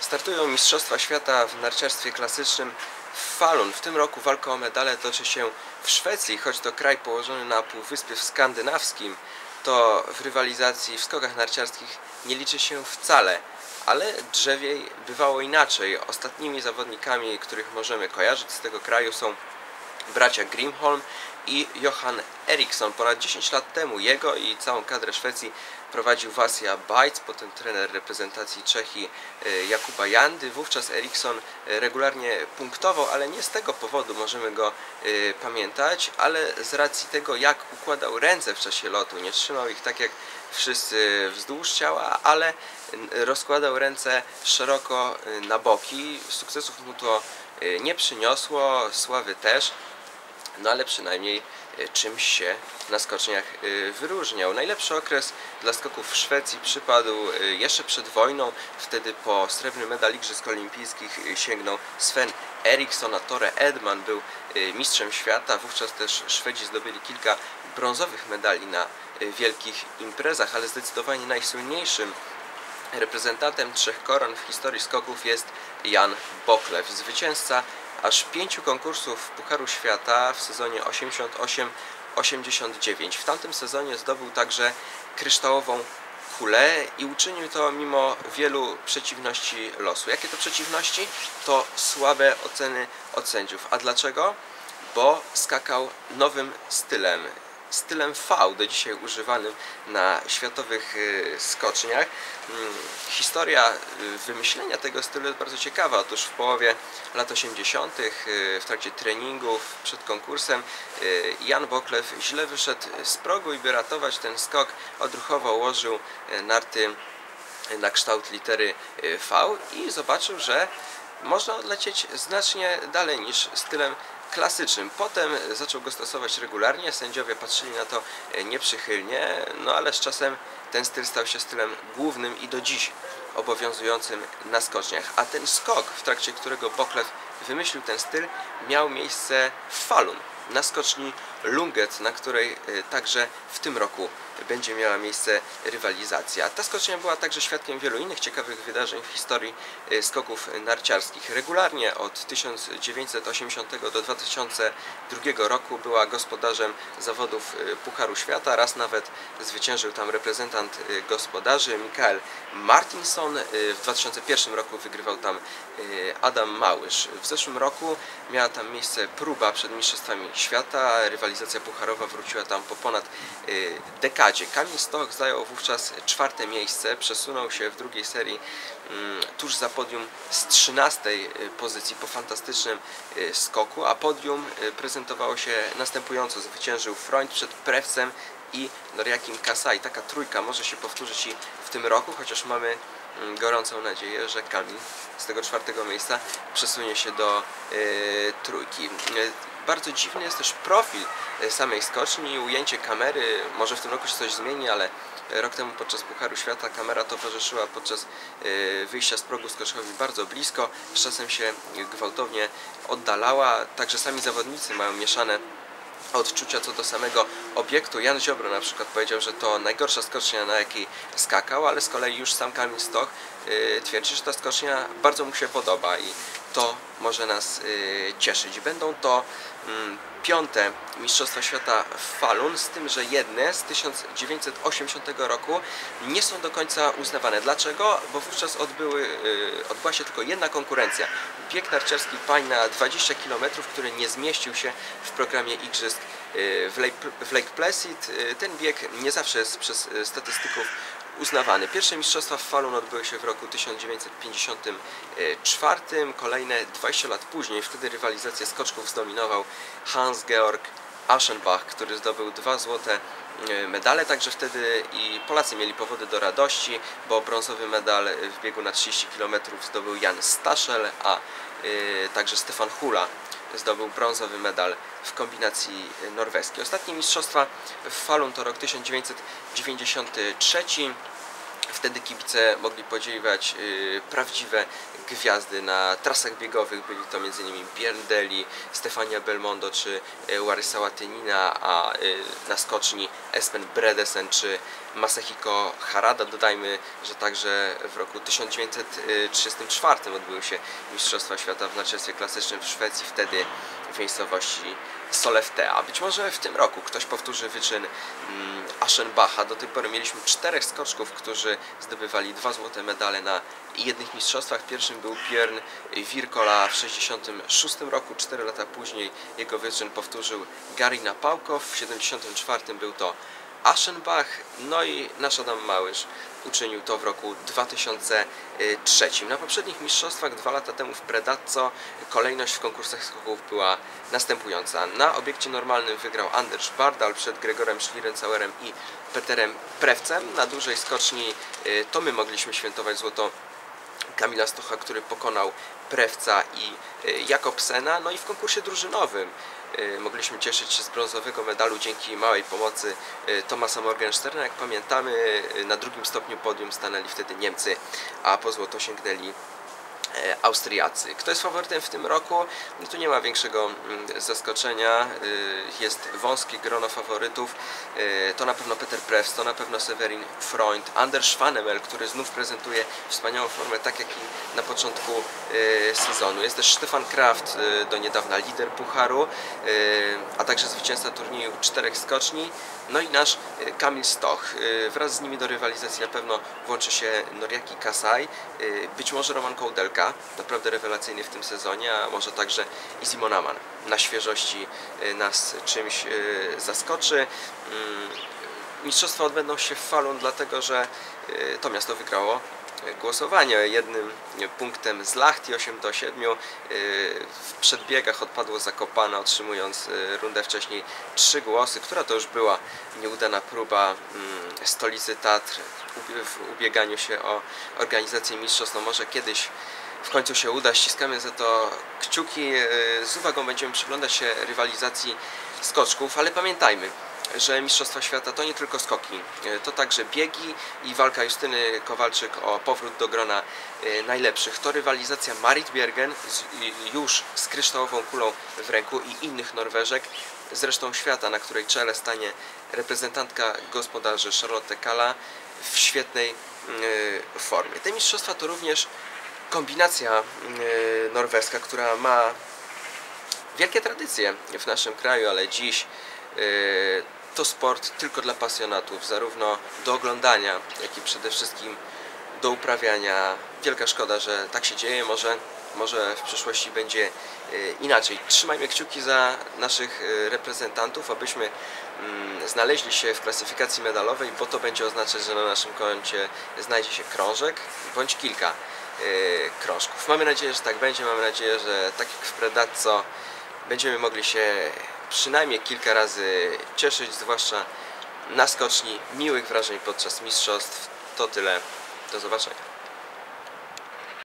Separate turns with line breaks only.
Startują Mistrzostwa Świata w narciarstwie klasycznym w Falun. W tym roku walka o medale toczy się w Szwecji, choć to kraj położony na półwyspie skandynawskim, to w rywalizacji w skokach narciarskich nie liczy się wcale. Ale drzewiej bywało inaczej. Ostatnimi zawodnikami, których możemy kojarzyć z tego kraju są bracia Grimholm i Johan Eriksson. Ponad 10 lat temu jego i całą kadrę Szwecji prowadził Wasia Bajc, potem trener reprezentacji Czechii e, Jakuba Jandy. Wówczas Eriksson e, regularnie punktował, ale nie z tego powodu możemy go e, pamiętać, ale z racji tego, jak układał ręce w czasie lotu. Nie trzymał ich tak jak wszyscy wzdłuż ciała, ale rozkładał ręce szeroko na boki. Sukcesów mu to nie przyniosło, sławy też no ale przynajmniej czymś się na skoczniach e, wyróżniał. Najlepszy okres dla skoków w Szwecji przypadł e, jeszcze przed wojną. Wtedy po srebrny medal Igrzysk Olimpijskich sięgnął Sven Eriksson, a Tore Edman był mistrzem świata. Wówczas też Szwedzi zdobyli kilka brązowych medali na wielkich imprezach, ale zdecydowanie najsłynniejszym reprezentantem trzech koron w historii skoków jest Jan Boklew, zwycięzca aż pięciu konkursów Pucharu Świata w sezonie 88-89. W tamtym sezonie zdobył także kryształową kulę i uczynił to mimo wielu przeciwności losu. Jakie to przeciwności? To słabe oceny od sędziów. A dlaczego? Bo skakał nowym stylem stylem V, do dzisiaj używanym na światowych y, skoczniach. Mm, historia y, wymyślenia tego stylu jest bardzo ciekawa. Otóż w połowie lat 80. Y, w trakcie treningów przed konkursem Jan Boklew źle wyszedł z progu i by ratować ten skok odruchowo ułożył narty na kształt litery V i zobaczył, że można odlecieć znacznie dalej niż stylem klasycznym. Potem zaczął go stosować regularnie, sędziowie patrzyli na to e, nieprzychylnie, no ale z czasem ten styl stał się stylem głównym i do dziś obowiązującym na skoczniach. A ten skok, w trakcie którego Boklew wymyślił ten styl, miał miejsce w Falun, na skoczni Lunget, na której e, także w tym roku będzie miała miejsce rywalizacja. Ta skocznia była także świadkiem wielu innych ciekawych wydarzeń w historii e, skoków narciarskich. Regularnie od 1980 do 2002 roku była gospodarzem zawodów e, Pucharu Świata. Raz nawet zwyciężył tam reprezentant e, gospodarzy Mikael Martinson. W 2001 roku wygrywał tam Adam Małysz. W zeszłym roku miała tam miejsce próba przed Mistrzostwami Świata. Rywalizacja pucharowa wróciła tam po ponad dekadzie składzie. Kamil Stoch zajął wówczas czwarte miejsce, przesunął się w drugiej serii mm, tuż za podium z 13 y, pozycji po fantastycznym y, skoku, a podium y, prezentowało się następująco. Zwyciężył Freund przed Prewcem i Noriakim Kasai. Taka trójka może się powtórzyć i w tym roku, chociaż mamy gorącą nadzieję, że Kamil z tego czwartego miejsca przesunie się do y, trójki. Bardzo dziwny jest też profil e, samej skoczni, ujęcie kamery, może w tym roku się coś zmieni, ale rok temu podczas Pucharu Świata kamera towarzyszyła podczas wyjścia z progu skoczowi bardzo blisko, z czasem się gwałtownie oddalała, także sami zawodnicy mają mieszane odczucia co do samego obiektu. Jan Ziobro na przykład powiedział, że to najgorsza skocznia na jakiej skakał, ale z kolei już sam Kamil Stoch twierdzi, że ta skocznia bardzo mu się podoba i to może nas yy, cieszyć. Będą to yy, piąte Mistrzostwa Świata w Falun, z tym, że jedne z 1980 roku nie są do końca uznawane. Dlaczego? Bo wówczas odbyły, yy, odbyła się tylko jedna konkurencja. Bieg narciarski pań na 20 km, który nie zmieścił się w programie Igrzysk w Lake, Placid. Ten bieg nie zawsze jest przez statystyków uznawany. Pierwsze mistrzostwa w Falun odbyły się w roku 1954, kolejne 20 lat później. Wtedy rywalizację skoczków zdominował Hans-Georg Aschenbach, który zdobył dwa złote e, medale, także wtedy i Polacy mieli powody do radości, bo brązowy medal w biegu na 30 km zdobył Jan Staszel, a y, także Stefan Hula zdobył brązowy medal w kombinacji norweskiej. Ostatnie mistrzostwa w Falun to rok 1993. Wtedy kibice mogli podziwiać y, prawdziwe gwiazdy na trasach biegowych. Byli to m.in. Bierndeli, Stefania Belmondo czy y, Łarysa Łatynina, a y, na skoczni Espen Bredesen czy Masahiko Harada. Dodajmy, że także w roku 1934 odbyły się Mistrzostwa Świata w narciarstwie klasycznym w Szwecji, wtedy w miejscowości Sollefteå. A być może w tym roku ktoś powtórzy wyczyn mm, Aschenbacha. Do tej pory mieliśmy czterech skoczków, którzy zdobywali dwa złote medale na jednych mistrzostwach. Pierwszym był Björn Wirkola w 1966 roku. Cztery lata później jego wyczyn powtórzył Gary Napałkow. W 1974 był to Aschenbach, no i nasz Adam Małysz uczynił to w roku 2003. Na poprzednich mistrzostwach dwa lata temu w Predazzo kolejność w konkursach skoków była następująca. Na obiekcie normalnym wygrał Anders Bardal przed Gregorem Schlierencauerem i Peterem Prewcem. Na dużej skoczni y, to my mogliśmy świętować złoto Kamila Stocha, który pokonał Prewca i y, Jakobsena. No i w konkursie drużynowym mogliśmy cieszyć się z brązowego medalu dzięki małej pomocy y, Tomasa Morgensterna. Jak pamiętamy, na drugim stopniu podium stanęli wtedy Niemcy, a po złoto sięgnęli Austriacy. Kto jest faworytem w tym roku? No tu nie ma większego mm, zaskoczenia. E, jest wąskie grono faworytów. E, to na pewno Peter Prewst, to na pewno Severin Freund, Anders Schwanemel, który znów prezentuje wspaniałą formę, tak jak i na początku sezonu. Jest też Stefan Kraft, do niedawna lider Pucharu, a także zwycięzca turnieju czterech skoczni. No i nasz Kamil Stoch. Wraz z nimi do rywalizacji na pewno włączy się Noriaki Kasai, być może Roman Kołdelka, naprawdę rewelacyjny w tym sezonie, a może także i Simon Aman na świeżości nas czymś zaskoczy. Mm, mistrzostwa odbędą się w Falun, dlatego że to miasto wygrało głosowanie jednym punktem z Lachti 8 do 7 w przedbiegach odpadło Zakopane otrzymując rundę wcześniej trzy głosy, która to już była nieudana próba mm, stolicy Tatr w ubieganiu się o organizację mistrzostw, no może kiedyś w końcu się uda. Ściskamy za to kciuki. E, z uwagą będziemy przyglądać się rywalizacji skoczków, ale pamiętajmy, że Mistrzostwa Świata to nie tylko skoki, e, to także biegi i walka Justyny Kowalczyk o powrót do grona e, najlepszych. To rywalizacja Marit Bjergen już z kryształową kulą w ręku i innych Norweżek, zresztą świata, na której czele stanie reprezentantka gospodarzy Charlotte Kala w świetnej formie. Te mistrzostwa to również kombinacja y, norweska, która ma wielkie tradycje w naszym kraju, ale dziś to sport tylko dla pasjonatów, zarówno do oglądania, jak i przede wszystkim do uprawiania. Wielka szkoda, że tak się dzieje, może, może w przyszłości będzie y, inaczej. Trzymajmy kciuki za naszych reprezentantów, abyśmy mm, znaleźli się w klasyfikacji medalowej, bo to będzie oznaczać, że na naszym koncie znajdzie się krążek bądź kilka. Y, krążków. Mamy nadzieję, że tak będzie. Mamy nadzieję, że tak jak w Predazzo będziemy mogli się przynajmniej kilka razy cieszyć, zwłaszcza na skoczni miłych wrażeń podczas mistrzostw. To tyle. Do zobaczenia.